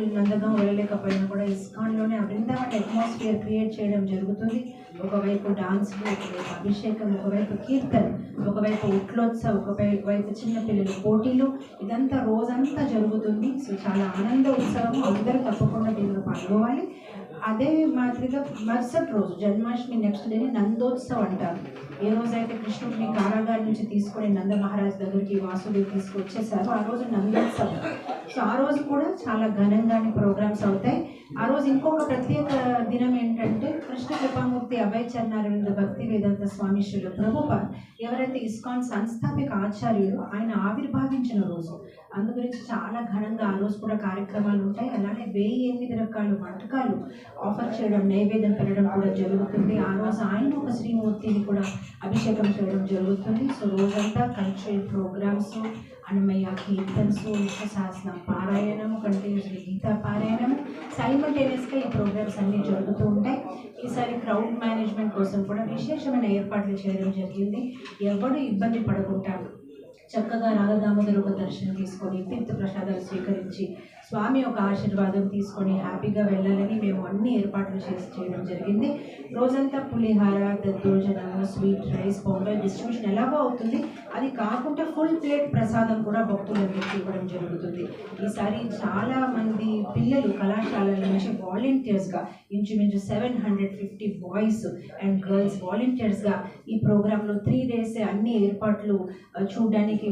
Temple వెళ్ళలేకపోయినా కూడా ఇస్కాన్లోనే ఆ Brindavan atmosphere create చేయడం జరుగుతుంది. ఒకవైపు డాన్స్ ఒకవైపు అభిషేకం ఒకవైపు కీర్తన్ ఒకవైపు ఉట్లోత్సవ్ ఒకవైపు వైపు చిన్నపిల్లల పోటీలు ఇదంతా రోజంతా జరుగుతుంది. సో చాలా ఆనంద ఉత్సవం. అందరూ తప్పకుండా దీనిలో పాల్గొవాలి అదే మాదిరిగా మరుసటి రోజు జన్మాష్టమి నెక్స్ట్ డేని నందోత్సవ్ అంటారు. ఏ రోజైతే కృష్ణుడిని కారాగారి నుంచి తీసుకొని నంద మహారాజ్ దగ్గరికి వాసుదేవి తీసుకొచ్చేసారో ఆ రోజు నందోత్సవం. సో ఆ రోజు కూడా చాలా ఘనంగానే ప్రోగ్రామ్స్ అవుతాయి. ఆ రోజు ఇంకొక ప్రత్యేక దినం ఏంటంటే కృపామూర్తి అభయ చరణారవింద భక్తి వేదాంత స్వామి శ్రీల ఎవరైతే ఇస్కాన్ సంస్థాపిక ఆచార్యులు ఆయన ఆవిర్భావించిన రోజు. అందు గురించి చాలా ఘనంగా ఆ రోజు కూడా కార్యక్రమాలు ఉంటాయి. అలానే వెయ్యి ఎనిమిది రకాల వంటకాలు ఆఫర్ చేయడం నైవేద్యం పెట్టడం కూడా జరుగుతుంది. ఆ రోజు ఆయన ఒక శ్రీమూర్తిని కూడా అభిషేకం చేయడం జరుగుతుంది. సో రోజంతా కల్చరల్ ప్రోగ్రామ్స్ అన్నమయ్య కీర్తన్స్ విశ్వశాసన పారాయణము కంటిన్యూస్లీ గీతా పారాయణము సైమల్టేనియస్గా ఈ ప్రోగ్రామ్స్ అన్నీ జరుగుతూ ఉంటాయి. ఈసారి క్రౌడ్ మేనేజ్మెంట్ కోసం కూడా విశేషమైన ఏర్పాట్లు చేయడం జరిగింది. ఎవరు ఇబ్బంది పడకుండా చక్కగా రాధదామోదర్ ఒక దర్శనం తీసుకొని తీర్థ ప్రసాదాలు స్వీకరించి స్వామి ఒక ఆశీర్వాదం తీసుకొని హ్యాపీగా వెళ్ళాలని మేము అన్ని ఏర్పాట్లు చేసి చేయడం జరిగింది. రోజంతా pulihora daddojanam sweet rice pongal distribution ఎలాగో అవుతుంది. అది కాకుండా ఫుల్ ప్లేట్ ప్రసాదం కూడా భక్తులందరికీ ఇవ్వడం జరుగుతుంది. ఈసారి చాలా మంది పిల్లలు కళాశాలల నుంచి వాలంటీర్స్గా ఇంచుమించు seven hundred fifty boys and girls వాలంటీర్స్గా ఈ ప్రోగ్రాంలో త్రీ డేస్ అన్ని ఏర్పాట్లు ఆ, చూడడానికి